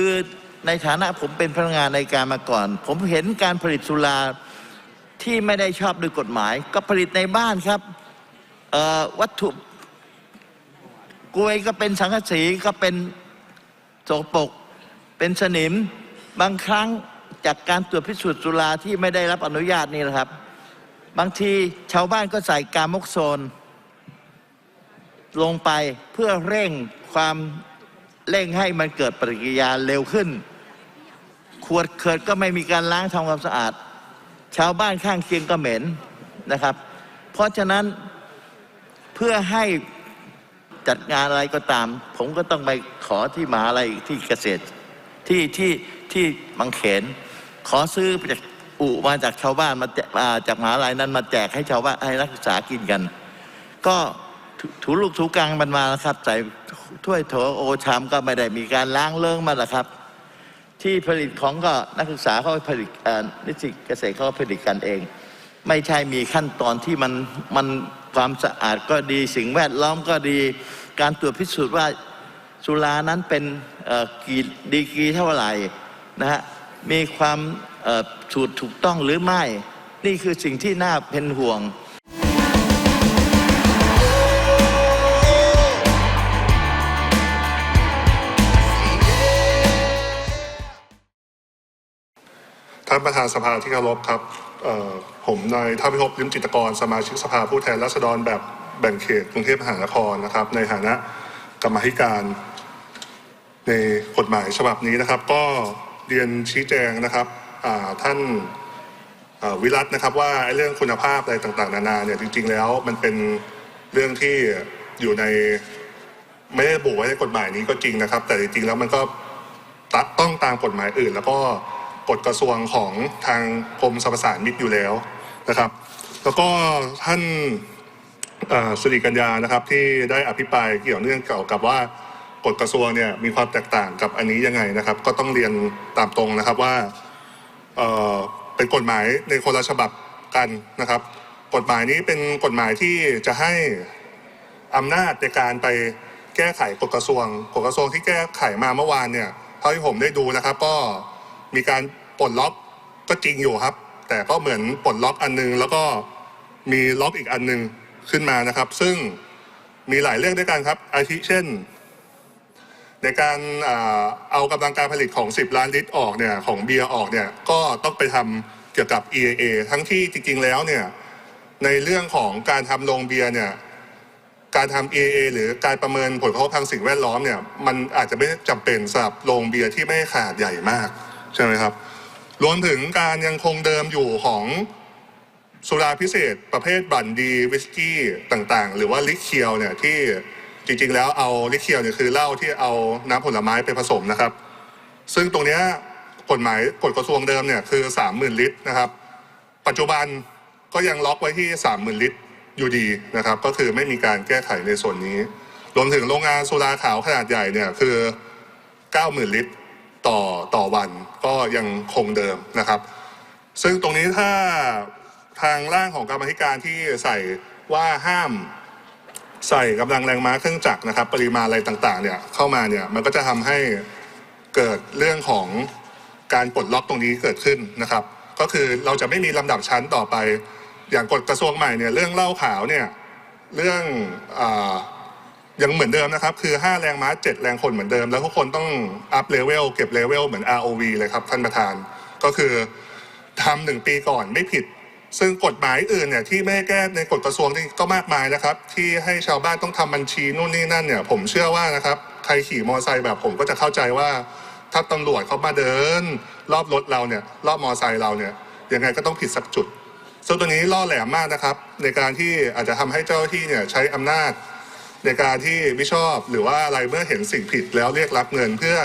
คือในฐานะผมเป็นพนักงานในการมาก่อน ผมเห็นการผลิตสุราที่ไม่ได้ชอบด้วยกฎหมาย ก็ผลิตในบ้านครับวัตถุกลวยก็เป็นสังกะสีก็เป็นโสกปก เป็นสนิมบางครั้งจากการตรวจพิสูจน์สุราที่ไม่ได้รับอนุญาตนี่แหละครับ บางทีชาวบ้านก็ใส่กามกโซน ลงไปเพื่อเร่งความ เร่งให้มันเกิดปฏิกิริยาเร็วขึ้น ขวดเขิดก็ไม่มีการล้างทำความสะอาด ชาวบ้านข้างเคียงก็เหม็นนะครับ เพราะฉะนั้นเพื่อให้จัดงานอะไรก็ตาม ผมก็ต้องไปขอที่มหาลัยที่เกษตร ที่ที่ที่บางเขน ขอซื้อจากอุมาจากชาวบ้านมาแจกาจากมหาลัยนั้นมาแจกให้ชาวบ้านให้นักศึกษากินกัน ก็ถูถูลูกถูกลางมันมาแล้วครับใส่ ถ้วยโถโอชามก็ไม่ได้มีการล้างเลิงมาแล้วครับ ที่ผลิตของก็นักศึกษาเขาผลิตนิสิตเกษตรเขาผลิตกันเอง ไม่ใช่มีขั้นตอนที่มันมันความสะอาดก็ดีสิ่งแวดล้อมก็ดีการตรวจพิสูจน์ว่าสุรานั้นเป็นกี่ดีกรีเท่าไหร่นะฮะมีความสูตรถูกต้องหรือไม่ นี่คือสิ่งที่น่าเป็นห่วงานประธานสภาที่เคารพครับผมนายท่าพิภพลิมจิตกร สมาชิกสภาผู้แทนราษฎรแบบแบ่งเขตกรุงเทพมหานครนะครับ ในฐานะกรรมธิการ ในกฎหมายฉบับนี้นะครับ ก็เรียนชี้แจงนะครับท่านวิรัตนะครับว่าเรื่องคุณภาพอะไรต่างๆ นานาเนี่ยจริง ๆ แล้วมันเป็นเรื่องที่อยู่ในไม่ได้ระบุไว้ในกฎหมายนี้ก็จริงนะครับ แต่จริงๆแล้วมันก็ต้องตามกฎหมายอื่น แล้วก็ กฎกระทรวงของทางกรมสรรพสานมิตรอยู่แล้วนะครับ แล้วก็ท่านสุริกัญญานะครับที่ได้อภิปรายเกี่ยวเนื่องเกี่ยวกับว่ากฎกระทรวงเนี่ยมีความแตกต่างกับอันนี้ยังไงนะครับ ก็ต้องเรียนตามตรงนะครับว่าเเป็นกฎหมายในคนละฉบับกันนะครับ กฎหมายนี้เป็นกฎหมายที่จะให้อำนาจในการไปแก้ไขกฎกระทรวงกฎกระทรวงที่แก้ไขมาเมื่อวานเนี่ยเท่าที่ผมได้ดูนะครับ ก็ มีการปลดล็อกก็จริงอยู่ครับ แต่ก็เหมือนปลดล็อกอันนึง แล้วก็มีล็อกอีกอันนึงขึ้นมานะครับ ซึ่งมีหลายเรื่องด้วยกันครับ อาทิเช่น ในการเอากำลังการผลิตของ 10 ล้านลิตรออกเนี่ยของเบียร์ออกเนี่ยก็ต้องไปทำเกี่ยวกับ EAA ทั้งที่จริง ๆ แล้วเนี่ยในเรื่องของการทำโรงเบียร์เนี่ยการทำ EA หรือการประเมินผลกระทบทางสิ่งแวดล้อมเนี่ยมันอาจจะไม่จำเป็นสำหรับโรงเบียร์ที่ไม่ขนาดใหญ่มาก ใช่ไหมครับ รวมถึงการยังคงเดิมอยู่ของสุราพิเศษประเภทบันดีวิสกี้ต่างๆ หรือว่าลิเคียวเนี่ยที่จริงๆ แล้วเอาลิเคียวเนี่ยคือเหล้าที่เอาน้ำผลไม้ไปผสมนะครับ ซึ่งตรงนี้กฎหมายกฎกระทรวงเดิมเนี่ยคือ 30,000 ลิตรนะครับ ปัจจุบันก็ยังล็อกไว้ที่ 30,000 ลิตรอยู่ดีนะครับ ก็คือไม่มีการแก้ไขในส่วนนี้ รวมถึงโรงงานสุราขาวขนาดใหญ่เนี่ยคือ 90,000 ลิตร ต่อต่อวันก็ยังคงเดิมนะครับ ซึ่งตรงนี้ถ้าทางร่างของกรรมธิการที่ใส่ว่าห้ามใส่กำลังแรงม้าเครื่องจักรนะครับ ปริมาณอะไรต่างๆเนี่ยเข้ามาเนี่ยมันก็จะทำให้เกิดเรื่องของการปลดล็อกตรงนี้เกิดขึ้นนะครับ ก็คือเราจะไม่มีลำดับชั้นต่อไป อย่างกฎกระทรวงใหม่เนี่ยเรื่องเล้าขาวเนี่ยเรื่องอ ยังเหมือนเดิมนะครับ คือ 5 แรงม้า 7 แรงคนเหมือนเดิม แล้วทุกคนต้องอัพเลเวลเก็บเลเวลเหมือน ROV เลยครับท่านประธาน ก็คือทำหนึ่งปีก่อนไม่ผิด ซึ่งกฎหมายอื่นเนี่ยที่ไม่แก้ในกฎกระทรวงนี่ก็มากมายนะครับ ที่ให้ชาวบ้านต้องทำบัญชีนู่นนี่นั่นเนี่ย ผมเชื่อว่านะครับใครขี่มอเตอร์ไซค์แบบผมก็จะเข้าใจว่า ถ้าตำรวจเขามาเดิน รอบรถเราเนี่ย รอบมอเตอร์ไซค์เราเนี่ยยังไงก็ต้องผิดสักจุดซึ่งตัวนี้ล่อแหลมมากนะครับ ในการที่อาจจะทำให้เจ้าหน้าที่เนี่ยใช้อำนาจ ในการที่ไม่ชอบหรือว่าอะไรเมื่อเห็นสิ่งผิดแล้วเรียกรับเงินเพื่อ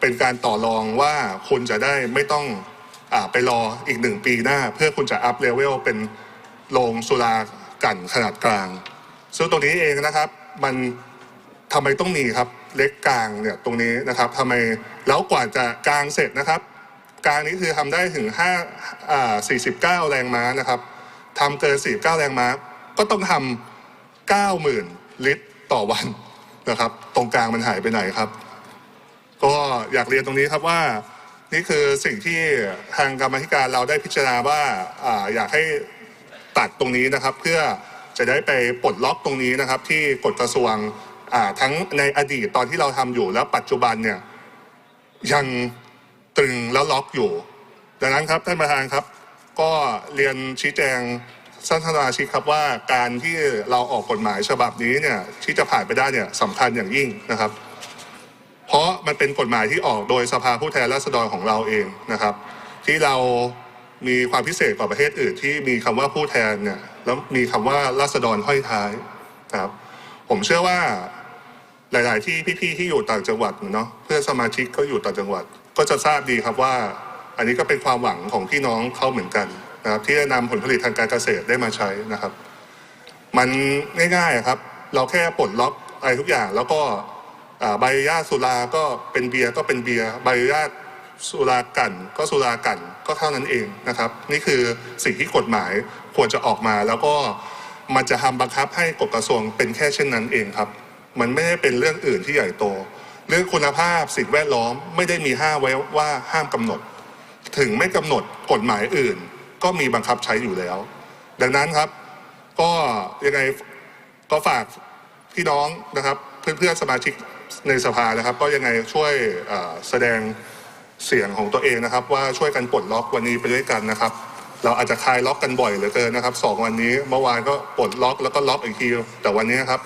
เป็นการต่อรองว่าคุณจะได้ไม่ต้องอไปรออีกหนึ่งปีหน้า เพื่อคุณจะอัพเลเวลเป็นโรงสุรากันขนาดกลาง ซึ่งตรงนี้เองนะครับมันทำไมต้องมีครับเล็กกลางเนี่ยตรงนี้นะครับทำไมแล้วกว่าจะกลางเสร็จนะครับ กลางนี้คือทำได้ถึง5อ่า49 แรงม้านะครับทำเกิน49 แรงม้าก็ต้องทำ90,000 ลิตรต่อวันนะครับ ตรงกลางมันหายไปไหนครับ ก็อยากเรียนตรงนี้ครับว่า นี่คือสิ่งที่ทางกรรมธิการเราได้พิจารณาว่าออยากให้ตัดตรงนี้นะครับ เพื่อจะได้ไปปลดล็อกตรงนี้นะครับ ที่กฎกระทรวงทั้งในอดีตตอนที่เราทำอยู่แล้วปัจจุบันเนี่ยยังตรึงแล้วล็อกอยู่ ดังนั้นครับท่านประธานครับ ก็เรียนชี้แจง ท่านสมาชิกครับว่าการที่เราออกกฎหมายฉบับนี้เนี่ยที่จะผ่านไปได้เนี่ยสำคัญอย่างยิ่งนะครับ เพราะมันเป็นกฎหมายที่ออกโดยสภาผู้แทนราษฎรของเราเองนะครับ ที่เรามีความพิเศษกว่าประเทศอื่น ที่มีคำว่าผู้แทนเนี่ยแล้วมีคำว่าราษฎรห้อยท้ายครับ ผมเชื่อว่าหลาย ๆ ที่พี่ๆที่อยู่ต่างจังหวัดเนาะเพื่อนสมาชิกก็อยู่ต่างจังหวัด ก็จะทราบดีครับว่า อันนี้ก็เป็นความหวังของพี่น้องเขาเหมือนกัน นะครับที่จะนำผลผลิตทางการเกษตรได้มาใช้นะครับ มันง่ายๆครับ เราแค่ปลดล็อกอะไรทุกอย่าง แล้วก็ใบอนุญาตสุราก็เป็นเบียร์ก็เป็นเบียร์ใบอนุญาตสุรากันก็สุรากันก็เท่านั้นเองนะครับ นี่คือสิ่งที่กฎหมายควรจะออกมาแล้วก็มันจะทำบังคับให้กฎกระทรวงเป็นแค่เช่นนั้นเองครับ มันไม่ได้เป็นเรื่องอื่นที่ใหญ่โต เรื่องคุณภาพสิ่งแวดล้อมไม่ได้มีห้าไว้ว่าห้ามกำหนด ถึงไม่กำหนดกฎหมายอื่น ก็มีบังคับใช้อยู่แล้ว ดังนั้นครับก็ยังไงก็ฝากพี่น้องนะครับ เพื่อนๆสมาชิกในสภานะครับ ก็ยังไงช่วยแสดงเสียงของตัวเองนะครับ ว่าช่วยกันปลดล็อกวันนี้ไปด้วยกันนะครับ เราอาจจะคลายล็อกกันบ่อยเหลือเกินนะครับสองวันนี้เมื่อวานก็ปลดล็อกแล้วก็ล็อกอีกทีแต่วันนี้ครับ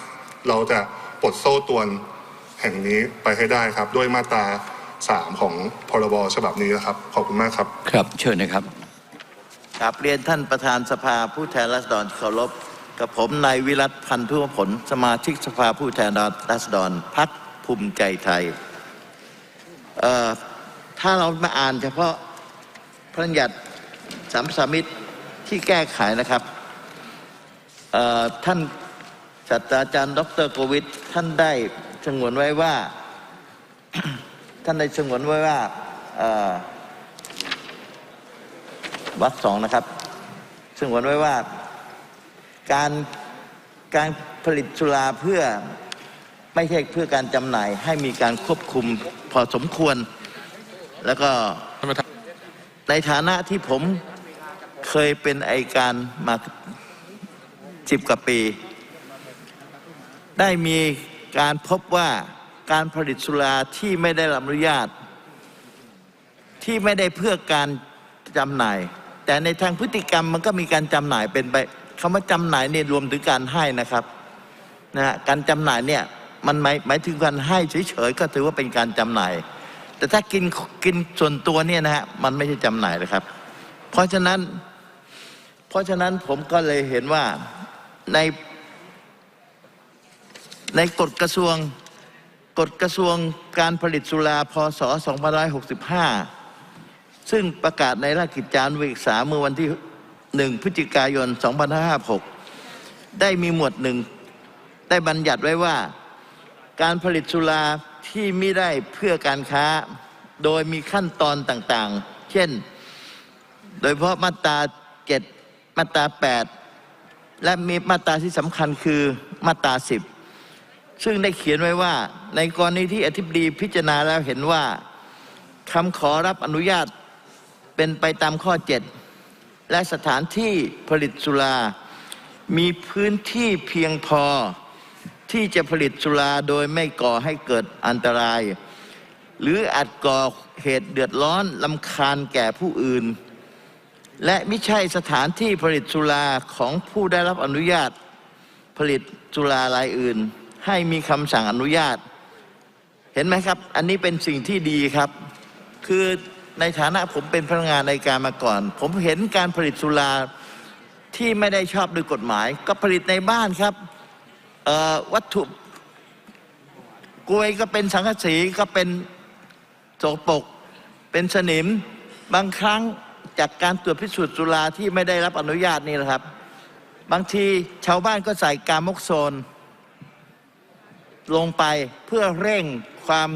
เราจะปลดโซ่ตวนแห่งนี้ไปให้ได้ครับ ด้วยมาตราสามของพรบฉบับนี้นะครับ ขอบคุณมากครับ ครับเชิญนะครับ กราบเรียนท่านประธานสภาผู้แทนราษฎรเคารพกับผมนายวิรัตพันธุผล สมาชิกสภาผู้แทนราษฎรพักภูมิใจไทยถ้าเรามาอ่านเฉพาะพระบัญญัติสามสามิตรที่แก้ไขนะครับท่านศาสตราจารย์ดรโกวิทท่านได้สงวนไว้ว่า ท่านได้สงวนไว้ว่า วรรคสองนะครับ ซึ่งหวนไว้ว่า การการผลิตสุราเพื่อไม่ใช่เพื่อการจำหน่ายให้มีการควบคุมพอสมควร แล้วก็ในฐานะที่ผมเคยเป็นไอการมาสิบกว่าปี ได้มีการพบว่าการผลิตสุราที่ไม่ได้รับอนุญาต ที่ไม่ได้เพื่อการจำหน่าย แต่ในทางพฤติกรรมมันก็มีการจำหน่ายเป็นไปคำว่าจำหน่ายเนี่ยรวมถึงการให้นะครับนะฮะการจำหน่ายเนี่ยมันหมายหมายถึงการให้เฉยๆก็ถือว่าเป็นการจำหน่าย แต่ถ้ากินกินส่วนตัวเนี่ยนะฮะมันไม่ใช่จำหน่ายเลยครับ เพราะฉะนั้น เพราะฉะนั้นผมก็เลยเห็นว่าในในกฎกระทรวงกฎกระทรวงการผลิตสุราพศ2565 ซึ่งประกาศในราชกิจจานุเบกษาเมื่อวันที่ 1 พฤศจิกายน 2556 ได้มีหมวดหนึ่งได้บัญญัติไว้ว่า การผลิตสุราที่ไม่ได้เพื่อการค้า โดยมีขั้นตอนต่างๆ เช่น โดยเฉพาะมาตรา7มาตรา 8 และมีมาตราที่สำคัญคือมาตรา 10 ซึ่งได้เขียนไว้ว่า ในกรณีที่อธิบดีพิจารณาแล้วเห็นว่าคำขอรับอนุญาต เป็นไปตามข้อ 7 และสถานที่ผลิตสุรา มีพื้นที่เพียงพอที่จะผลิตสุราโดยไม่ก่อให้เกิดอันตราย หรืออาจก่อเหตุเดือดร้อนลำคาญแก่ผู้อื่น และไม่ใช่สถานที่ผลิตสุราของผู้ได้รับอนุญาต ผลิตสุรารายอื่น ให้มีคำสั่งอนุญาต เห็นไหมครับ อันนี้เป็นสิ่งที่ดีครับ คือ ในฐานะผมเป็นพนักงานในการมาก่อน ผมเห็นการผลิตสุราที่ไม่ได้ชอบด้วยกฎหมาย ก็ผลิตในบ้านครับวัตถุกลวยก็เป็นสังกะสีก็เป็นโสปกเป็นสนิมบางครั้งจากการตรวจพิสูจน์สุราที่ไม่ได้รับอนุญาตนี่แหละครับ บางทีชาวบ้านก็ใส่กามกโซน ลงไปเพื่อเร่งความ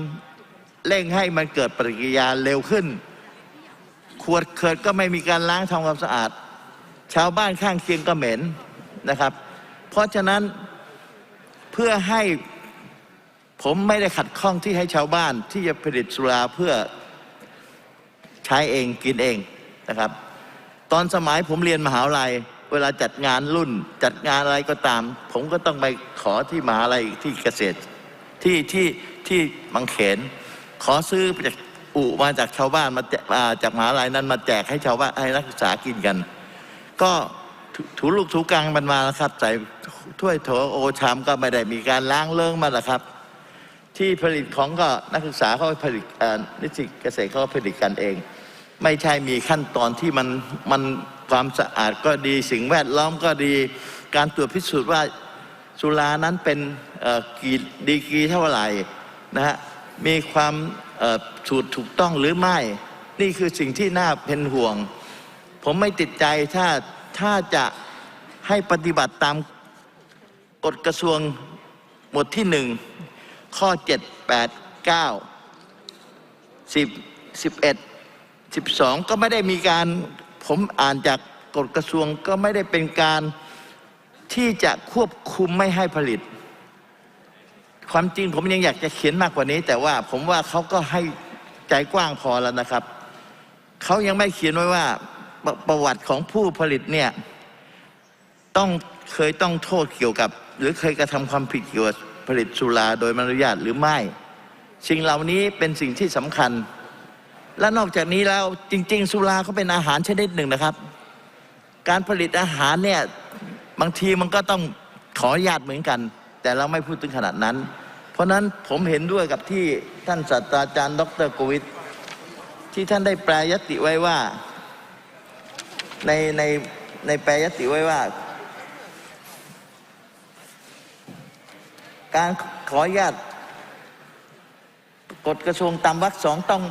เร่งให้มันเกิดปฏิกิริยาเร็วขึ้น วดเขิดก็ไม่มีการล้างทำความสะอาด ชาวบ้านข้างเคียงก็เหม็นนะครับ เพราะฉะนั้นเพื่อให้ผมไม่ได้ขัดข้องที่ให้ชาวบ้านที่จะผลิตสุราเพื่อใช้เองกินเองนะครับ ตอนสมัยผมเรียนมหาลัย เวลาจัดงานรุ่น จัดงานอะไรก็ตาม ผมก็ต้องไปขอที่มหาลัยที่เกษตรที่ที่ที่บางเขน ขอซื้อจาก อุมาจากชาวบ้านมาแจกอ่าจากมหาลัยนั้นมาแจกให้ชาวบ้านให้นักศึกษากินกัน ก็ถูลูกถูกลางมันมานะครับ ใส่ถ้วยโถโอชามก็ไม่ได้มีการล้างเลิงมาแล้วครับ ที่ผลิตของก็นักศึกษาเขาผลิตนิสิตเกษตรเขาผลิตกันเอง ไม่ใช่มีขั้นตอนที่มันมันความสะอาดก็ดีสิ่งแวดล้อมก็ดีการตรวจพิสูจน์ว่าสุรานั้นเป็นกี่ดีกรีเท่าไหร่นะฮะมีความ สูตรถูกต้องหรือไม่ นี่คือสิ่งที่น่าเป็นห่วง ผมไม่ติดใจถ้าถ้าจะให้ปฏิบัติตามกฎกระทรวงหมวดที่หนึ่งข้อเจ็ดแปดเก้าสิบสิบเอ็ดสิบสองก็ไม่ได้มีการผมอ่านจากกฎกระทรวงก็ไม่ได้เป็นการที่จะควบคุมไม่ให้ผลิต ความจริงผมยังอยากจะเขียนมากกว่านี้ แต่ว่าผมว่าเขาก็ให้ใจกว้างพอแล้วนะครับ เขายังไม่เขียนไว้ว่าประประวัติของผู้ผลิตเนี่ยต้องเคยต้องโทษเกี่ยวกับ หรือเคยกระทำความผิดเกี่ยวกับผลิตสุราโดยม่อนุญาตหรือไม่สิ่งเหล่านี้เป็นสิ่งที่สำคัญ และนอกจากนี้แล้วจริง ๆ สุราเขาเป็นอาหารชนิดหนึ่งนะครับ การผลิตอาหารเนี่ยบางทีมันก็ต้องขออนุญาตเหมือนกัน แต่เราไม่พูดถึงขนาดนั้น เพราะนั้นผมเห็นด้วยกับที่ท่านศาสตราจารย์ ดรโกวิทที่ท่านได้แปลยติไว้ว่าในในในแปลยติไว้ว่า การขออนุญาตกฎกระทรวงตามวรรคสองต้อง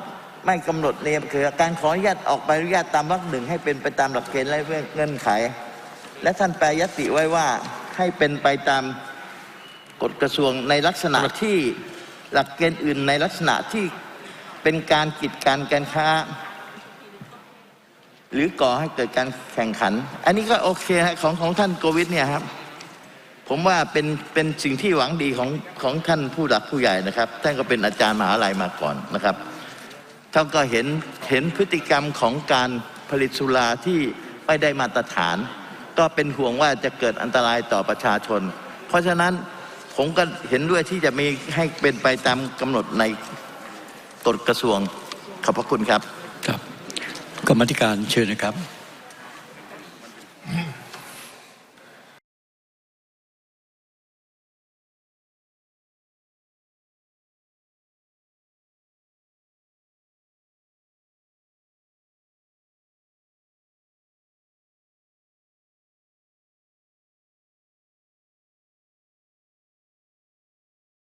ไม่กำหนดเนี่ยคือการขออนุญาตออกใบอนุญาตตามวรรคหนึ่งให้เป็นไปตามหลักเกณฑ์และเงื่อนไข และท่านแปลยติไว้ว่าให้เป็นไปตาม กฎกระทรวงในลักษณะที่หลักเกณฑ์อื่นในลักษณะที่เป็นการกีดกันการค้า หรือก่อให้เกิดการแข่งขัน อันนี้ก็โอเคฮะของของท่านโกวิทเนี่ยครับ ผมว่าเป็นเป็นสิ่งที่หวังดีของของท่านผู้หลักผู้ใหญ่นะครับท่านก็เป็นอาจารย์มหาลัยมาก่อนนะครับท่านก็เห็นเห็นพฤติกรรมของการผลิตสุราที่ไม่ได้มาตรฐาน ก็เป็นห่วงว่าจะเกิดอันตรายต่อประชาชน เพราะฉะนั้น ผมก็เห็นด้วยที่จะมีให้เป็นไปตามกำหนดในกฎกระทรวงขอบพระคุณครับ ครับกรรมธิการเชิญนะครับ